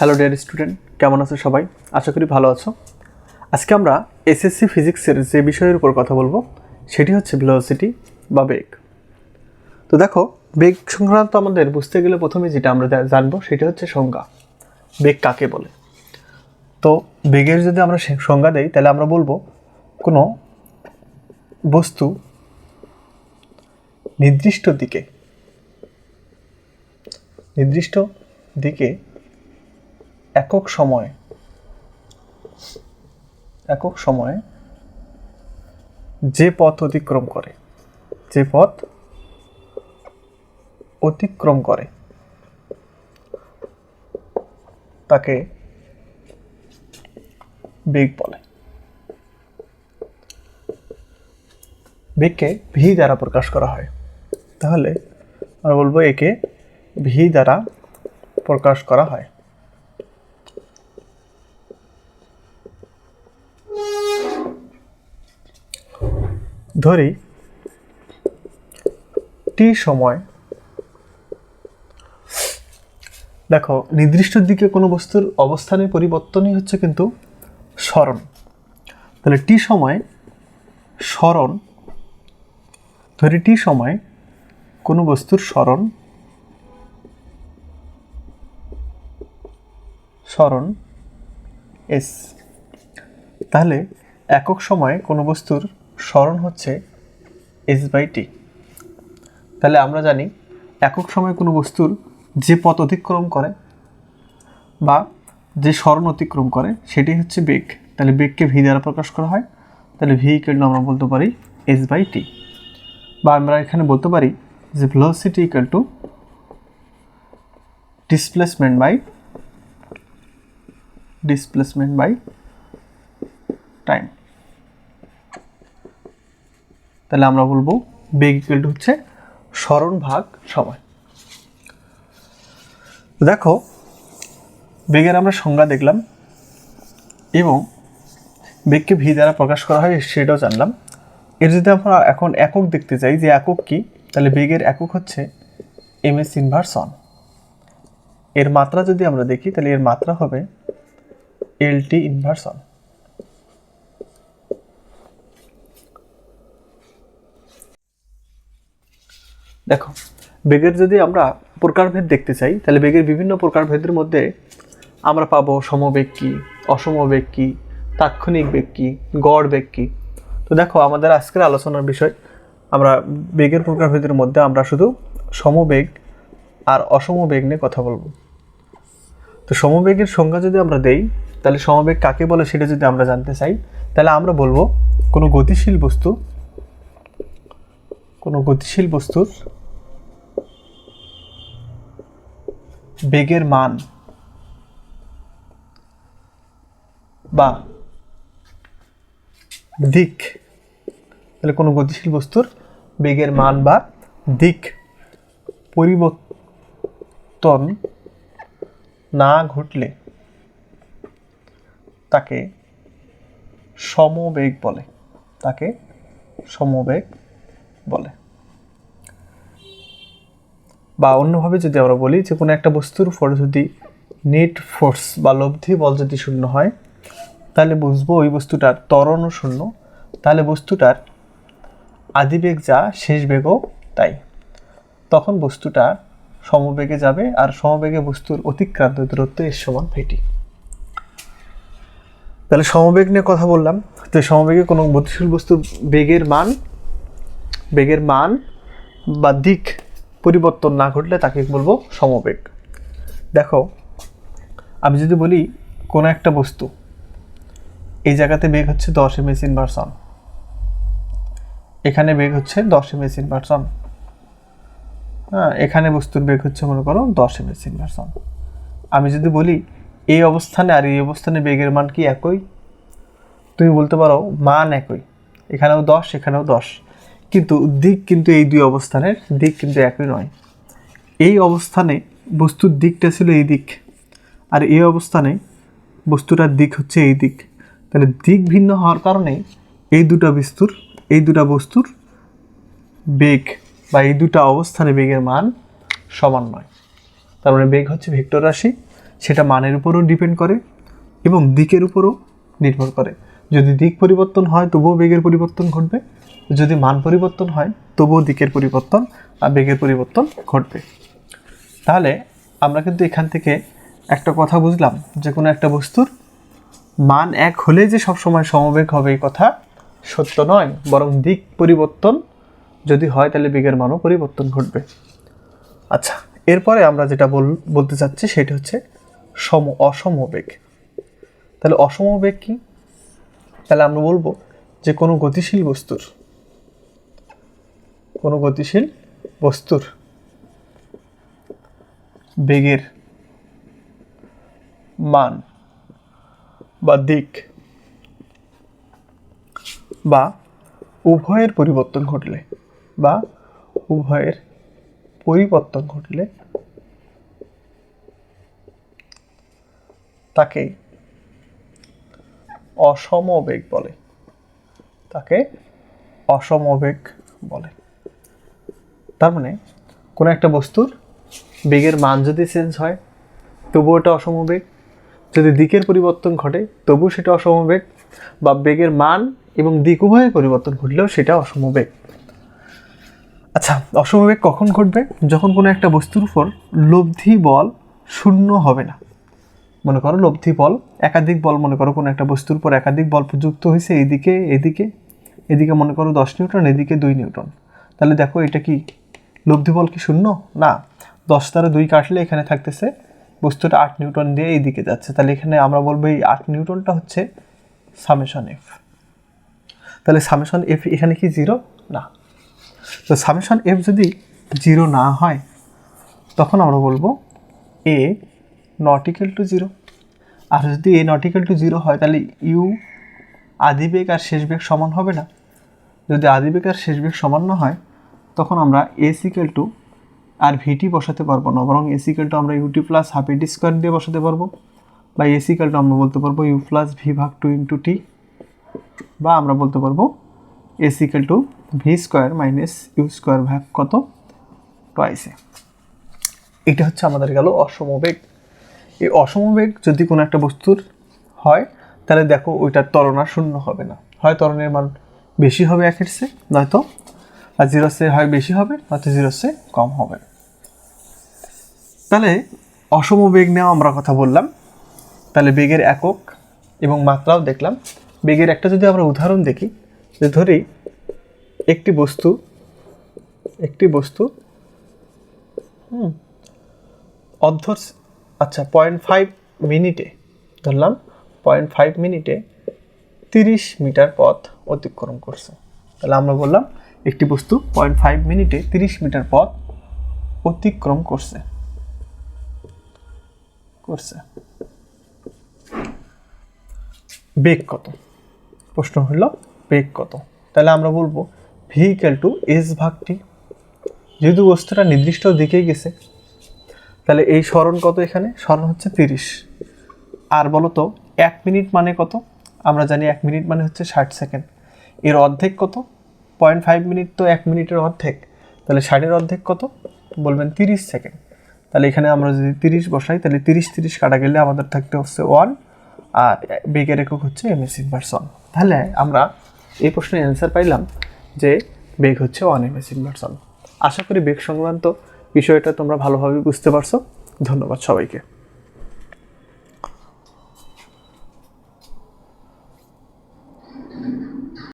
Hello dear student কেমন আছো সবাই? আশা করি ভালো আছো। আজকে আমরা এসএসসি ফিজিক্সের যে বিষয়ের উপর কথা বলব, সেটি হচ্ছে ভেলোসিটি বা বেগ। তো দেখো, বেগ সংক্রান্ত আমাদের বুঝতে গেলে প্রথমে যেটা আমরা জানব, সেটা হচ্ছে সংজ্ঞা। বেগ কাকে বলে? তো বেগের যদি আমরা সংজ্ঞা দেই, তাহলে আমরা বলব, কোনো বস্তু নির্দিষ্ট দিকে নির্দিষ্ট দিকে একক সময়, একক সময়ে যে পথ অতিক্রম করে, যে পথ অতিক্রম করে, তাকে বেগ বলে। বেগকে ভি দ্বারা প্রকাশ করা হয়। তাহলে আমরা বলব একে ভি দ্বারা প্রকাশ করা হয়। ধরি টি সময়, দেখো, নির্দিষ্ট দিকে কোনো বস্তুর অবস্থানের পরিবর্তনই হচ্ছে কিন্তু স্মরণ। তাহলে টি সময় স্মরণ, ধরি টি সময় কোনো বস্তুর স্মরণ স্মরণ এস তাহলে একক সময়ে কোনো বস্তুর স্মরণ হচ্ছে এস বাই টি তাহলে আমরা জানি একক সময়ে কোনো বস্তুর যে পথ অতিক্রম করে বা যে স্মরণ অতিক্রম করে, সেটি হচ্ছে বেগ। তাহলে বেগকে ভি দ্বারা প্রকাশ করা হয়। তাহলে ভি ইকুয়াল আমরা বলতে পারি এস বাই টি বা আমরা এখানে বলতে পারি যে velocity equal to displacement by displacement by time তাহলে আমরা বলব বেগ ইকুয়াল টু হচ্ছে স্মরণ ভাগ সময়। দেখো, বেগের আমরা সংজ্ঞা দেখলাম এবং বেগকে ভি দ্বারা প্রকাশ করা হয় সেটাও জানলাম। এর যদি আমরা এখন একক দেখতে চাই যে একক কি, তাহলে বেগের একক হচ্ছে এম এস ইনভার্স অন এর মাত্রা যদি আমরা দেখি, তাহলে এর মাত্রা হবে এল টি ইনভার্স অন দেখো, বেগের যদি আমরা প্রকারভেদ দেখতে চাই, তাহলে বেগের বিভিন্ন প্রকারভেদের মধ্যে আমরা পাবো সমবেগ কি অসমবেগ কি তাৎক্ষণিক বেগ কি গড় বেগ কি তো দেখো, আমাদের আজকের আলোচনার বিষয়, আমরা বেগের প্রকারভেদের মধ্যে আমরা শুধু সমবেগ আর অসমবেগ নিয়ে কথা বলব। তো সমবেগের সংজ্ঞা যদি আমরা দেই, তাহলে সমবেগ কাকে বলে সেটা যদি আমরা জানতে চাই, তাহলে আমরা বলব কোনো গতিশীল বস্তু, কোনো গতিশীল বস্তুর বেগের মান বা দিক, তাহলে কোনো গতিশীল বস্তুর বেগের মান বা দিক পরিবর্তন না ঘটলে তাকে সমবেগ বলে, তাকে সমবেগ বলে। বা অন্যভাবে যদি আমরা বলি যে কোনো একটা বস্তুর উপর যদি নেট ফোর্স বা লব্ধি বল যদি শূন্য হয়, তাহলে বুঝব ওই বস্তুটার ত্বরণও শূন্য। তাহলে বস্তুটার আদিবেগ যা, শেষ বেগও তাই। তখন বস্তুটা সমবেগে যাবে আর সমবেগে বস্তুর অতিক্রান্ত দূরত্ব এর সমান ভেটি তাহলে সমবেগ নিয়ে কথা বললাম। তো সমবেগে কোনো গতিশীল বস্তুর বেগের মান বেগের মান বা দিক পরিবর্তন না ঘটলে তাকে বলব সমবেগ। দেখো, আমি যদি বলি কোনো একটা বস্তু, এই জায়গাতে বেগ হচ্ছে দশ এম এস ইনভার্সন। এখানে বেগ হচ্ছে দশ এম এস ইনভার্সন। হ্যাঁ এখানে বস্তুর বেগ হচ্ছে, মনে করো, দশ এম এস ইনভার্সন। আমি যদি বলি এই অবস্থানে আর এই অবস্থানে বেগের মান কি একই? তুমি বলতে পারো মান একই। এখানেও দশ এখানেও দশ। কিন্তু দিক কিন্তু এই দুই অবস্থানের দিক কিন্তু একই নয়। এই অবস্থানে বস্তুর দিকটা ছিল এই দিক আর এই অবস্থানে বস্তুটার দিক হচ্ছে এই দিক। তাহলে দিক ভিন্ন হওয়ার কারণে এই দুটা বস্তুর, এই দুটা বস্তুর বেগ বা এই দুটা অবস্থানে বেগের মান সমান নয়। তার মানে বেগ হচ্ছে ভেক্টর রাশি, সেটা মানের উপরও ডিপেন্ড করে এবং দিকের উপরও নির্ভর করে। যদি দিক পরিবর্তন হয়, তবুও বেগের পরিবর্তন ঘটবে। যদি মান পরিবর্তন হয়, তবুও দিকের পরিবর্তন আর বেগের পরিবর্তন ঘটবে। তাহলে আমরা কিন্তু এখান থেকে একটা কথা বুঝলাম যে কোনো একটা বস্তুর মান এক হলে যে সবসময় সমবেগ হবে এই কথা সত্য নয়। বরং দিক পরিবর্তন যদি হয়, তাহলে বেগের মানও পরিবর্তন ঘটবে। আচ্ছা এরপরে আমরা যেটা বল, বলতে চাচ্ছি সেটা হচ্ছে সম, অসমবেগ। তাহলে অসমবেগ কি? তাহলে আমরা বলব যে কোনো গতিশীল বস্তুর, কোনো গতিশীল বস্তুর বেগের মান বা দিক বা উভয়ের পরিবর্তন ঘটলে বা উভয়ের পরিবর্তন ঘটলে তাকে অসমবেগ বলে। তাকে অসমবেগ বলে। তার মানে কোনো একটা বস্তুর বেগের মান যদি চেঞ্জ হয়, তবুও ওটা অসমবেগ। যদি দিকের পরিবর্তন ঘটে তবুও সেটা অসমবেগ বা বেগের মান এবং দিক উভয়ের পরিবর্তন ঘটলেও সেটা অসমবেগ। আচ্ছা অসমবেগ কখন ঘটবে? যখন কোনো একটা বস্তুর উপর লব্ধি বল শূন্য হবে না। মনে করো লব্ধি বল, একাধিক বল মনে করো, কোনো একটা বস্তুর উপর একাধিক বল প্রযুক্ত হয়েছে এদিকে এদিকে এদিকে মনে করো দশ নিউটন, এদিকে দুই নিউটন। তাহলে দেখো এটা কি? লব্ধি বল কি শূন্য? না। দশ দ্বারা দুই কাটলে এখানে থাকতেছে বস্তুটা আট নিউটন দিয়ে এইদিকে যাচ্ছে। তাহলে এখানে আমরা বলব এই আট নিউটনটা হচ্ছে সামেশন এফ। তাহলে সামেশন এফ এখানে কি জিরো? না। তো সামেশন এফ যদি জিরো না হয়, তখন আমরা বলব A not equal to zero আর যদি এ নট টু জিরো হয়, তাহলে ইউ আদি বেগ আর শেষ বেগ সমান হবে না। যদি আদি বেগ আর শেষ বেগ সমান না হয়, তখন আমরা এস ইকুয়াল টু আর ভিটি বসাতে পারব না। বরং এস ইকুয়াল টু আমরা UT plus half AT square দিয়ে বসাতে পারব। বা এস ইকুয়াল টু আমরা বলতে পারব ইউ প্লাস ভি ভাগ টু ইন্টু টি বা আমরা বলতে পারব S equal to V square minus U square ভাগ কত? টয়েসে এটা হচ্ছে আমাদের গেল অসমবেগ। এই অসমবেগ যদি কোনো একটা বস্তুর হয়, তাহলে দেখো ওইটার ত্বরণা শূন্য হবে না। হয় ত্বরণের মান বেশি হবে একের সে নয়তো আর জিরো হয় বেশি হবে, নয়তো জিরো সে কম হবে। তাহলে অসম বেগ নেওয়া আমরা কথা বললাম। তাহলে বেগের একক এবং মাত্রাও দেখলাম। বেগের একটা যদি আমরা উদাহরণ দেখি, যে ধরি একটি বস্তু একটি বস্তু, হুম, অর্ধ আচ্ছা পয়েন্ট ফাইভ মিনিটে, ধরলাম পয়েন্ট ফাইভ মিনিটে তিরিশ মিটার পথ অতিক্রম করছে। তাহলে আমরা বললাম, একটি বস্তু পয়েন্ট ফাইভ মিনিটে তিরিশ মিটার পথ অতিক্রম করছে। করছে। বেগ কত? প্রশ্ন হলো, বেগ কত? তাহলে আমরা বলব ভেহিক্যাল টু এস ভাগটি, যেহেতু বস্তুটা নির্দিষ্ট দিকেই গেছে তাহলে এই স্মরণ কত এখানে? স্মরণ হচ্ছে তিরিশ। আর বলো তো এক মিনিট মানে কত? আমরা জানি এক মিনিট মানে হচ্ছে ষাট সেকেন্ড। এর অর্ধেক কত? পয়েন্ট ফাইভ মিনিট তো এক মিনিটের অর্ধেক। তাহলে ষাটের অর্ধেক কত? বলবেন তিরিশ সেকেন্ড। তাহলে এখানে আমরা যদি তিরিশ বসাই, তাহলে তিরিশ তিরিশ কাটা গেলে আমাদের থাকতে হচ্ছে ওয়ান আর বেগের একক হচ্ছে এম এস ইনভার্সন তাহলে আমরা এই প্রশ্নের অ্যান্সার পাইলাম যে বেগ হচ্ছে ওয়ান এম এস ইনভার্সন আশা করি বেগ সংক্রান্ত বিষয়টা তোমরা ভালোভাবে বুঝতে পারছ। ধন্যবাদ সবাইকে।